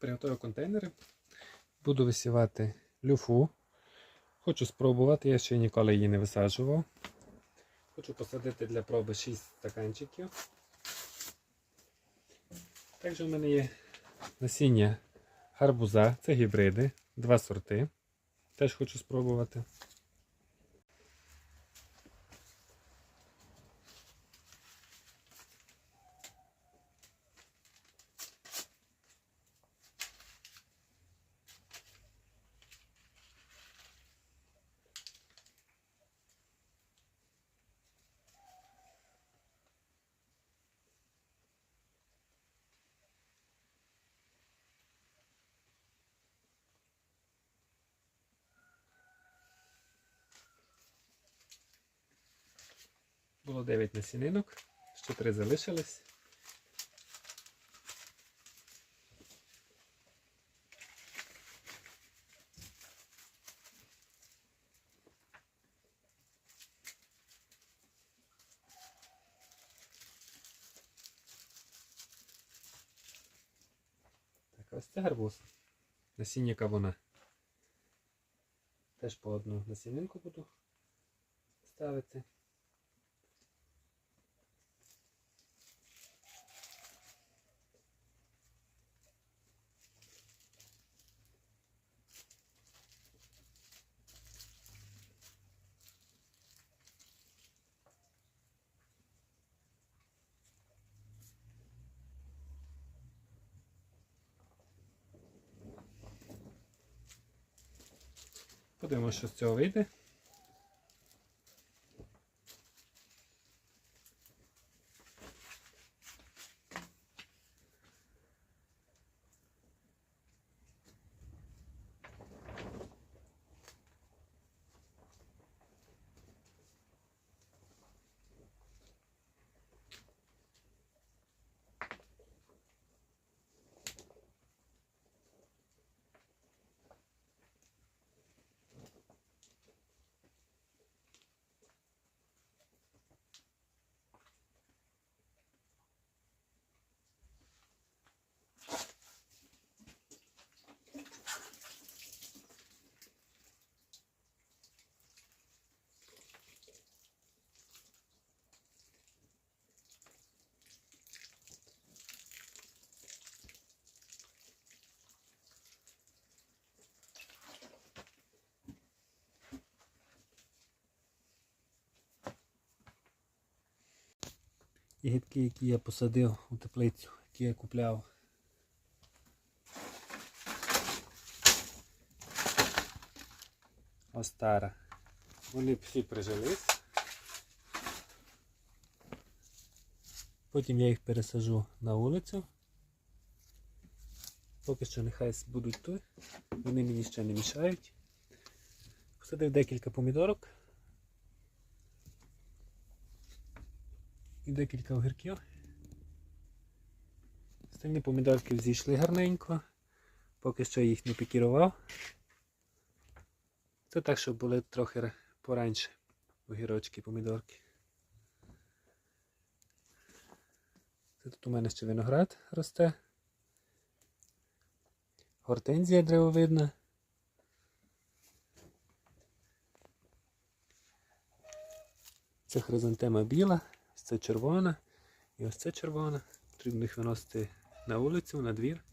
Приготую контейнери. Буду висівати люфу. Хочу спробувати, я ще ніколи її не висаджував. Хочу посадити для проби 6 стаканчиків. Також у мене є насіння гарбуза, це гібриди, два сорти. Теж хочу спробувати. Було 9 насінинок, ще 3 залишились. Так, ось це гарбуз. Насіння кавуна. Теж по одну насінинку буду ставити. Подивимося, що з цього вийде. Ягідки, які я посадив у теплицю, які я купляв. Остара. Вони всі прижились. Потім я їх пересажу на вулицю. Поки що нехай будуть тут. Вони мені ще не мішають. Посадив декілька помідорок. І декілька огірків. Остальні помідорки взійшли гарненько, поки що їх не пікірував. Це так, щоб були трохи пораньше огірочки, помідорки. Це тут у мене ще виноград росте. Гортензія древовидна. Це хризантема біла. Це червона і ось це червона. Потрібно їх виносити на вулицю, на двір.